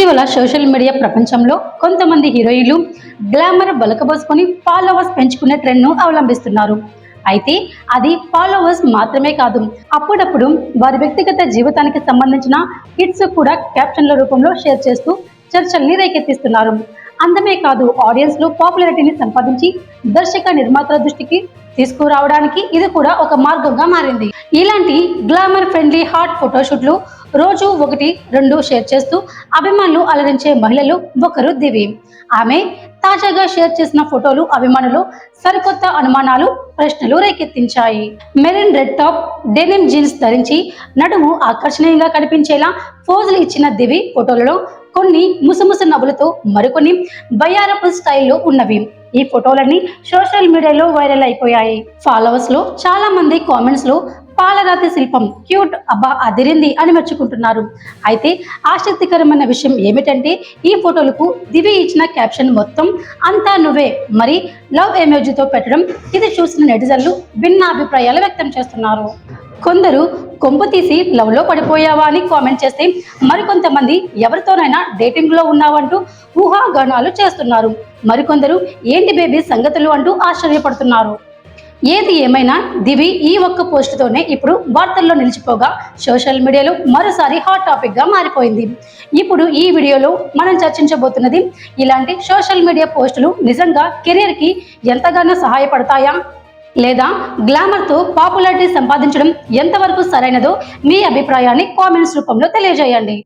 ఇటీవల social media ప్రపంచంలో కొంతమంది హీరోయిన్లు గ్లామర్ బలకబోసుకొని ఫాలోవర్స్ పెంచుకునే ట్రెండ్ను అవలంబిస్తున్నారు. అయితే అది ఫాలోవర్స్ మాత్రమే కాదు. అప్పుడప్పుడు వారి వ్యక్తిగత జీవితానికి సంబంధించిన హిట్స్ కూడా క్యాప్షన్ల రూపంలో షేర్ చేస్తూ చర్చల్ని రేకెత్తిస్తున్నారు. అందమే కాదు ఆడియన్స్లో పాపులారిటీని సంపాదించి దర్శక నిర్మాతల దృష్టికి తీసుకురావడానికి ఇది కూడా ఒక మార్గంగా మారింది. ఇలాంటి గ్లామర్ ఫ్రెండ్లీ హాట్ ఫోటోషూట్లు రోజు ఒకటి రెండు షేర్ చేస్తూ అభిమానులు అలరించే మహిళలు ఒకరు దివి. ఆమె తాజాగా షేర్ చేసిన ఫోటోలు అభిమానులు సరికొత్త అనుమానాలు ప్రశ్నలు రేకెత్తించాయి. మెరిన్ రెడ్ టాప్ డెనిమ్ జీన్స్ ధరించి నడుము ఆకర్షణీయంగా కనిపించేలా పోజులు ఇచ్చిన దివి ఫోటోలలో కొన్ని ముసుముసు నవ్వులతో మరికొన్ని బయ్యారపు స్టైల్లో ఉన్నవి. ఈ ఫోటోలన్నీ సోషల్ మీడియాలో వైరల్ అయిపోయాయి. ఫాలోవర్స్లో చాలా మంది కామెంట్స్లో పాలరాతి శిల్పం క్యూట్ అబ్బా అదిరింది అని మెచ్చుకుంటున్నారు. అయితే ఆసక్తికరమైన విషయం ఏమిటంటే ఈ ఫోటోలకు దివి ఇచ్చిన క్యాప్షన్ మొత్తం అంతా నువ్వే. మరి లవ్ ఎమోజీతో పెట్టడం ఇది చూసిన నెటిజన్లు భిన్న అభిప్రాయాలు వ్యక్తం చేస్తున్నారు. కొందరు కొంపు తీసి లవ్లో పడిపోయావా అని కామెంట్ చేస్తే మరికొంతమంది ఎవరితోనైనా డేటింగ్లో ఉన్నావంటూ ఊహాగానాలు చేస్తున్నారు. మరికొందరు ఏంటి బేబీ సంగతులు అంటూ ఆశ్చర్యపడుతున్నారు. ఏది ఏమైనా దివి ఈ ఒక్క పోస్టుతోనే ఇప్పుడు వార్తల్లో నిలిచిపోగా సోషల్ మీడియాలో మరోసారి హాట్ టాపిక్గా మారిపోయింది. ఇప్పుడు ఈ వీడియోలో మనం చర్చించబోతున్నది ఇలాంటి సోషల్ మీడియా పోస్టులు నిజంగా కెరీర్కి ఎంతగానో సహాయపడతాయా? లేదా గ్లామర్తో పాపులారిటీ సంపాదించడం ఎంతవరకు సరైనదో మీ అభిప్రాయాన్ని కామెంట్స్ రూపంలో తెలియజేయండి.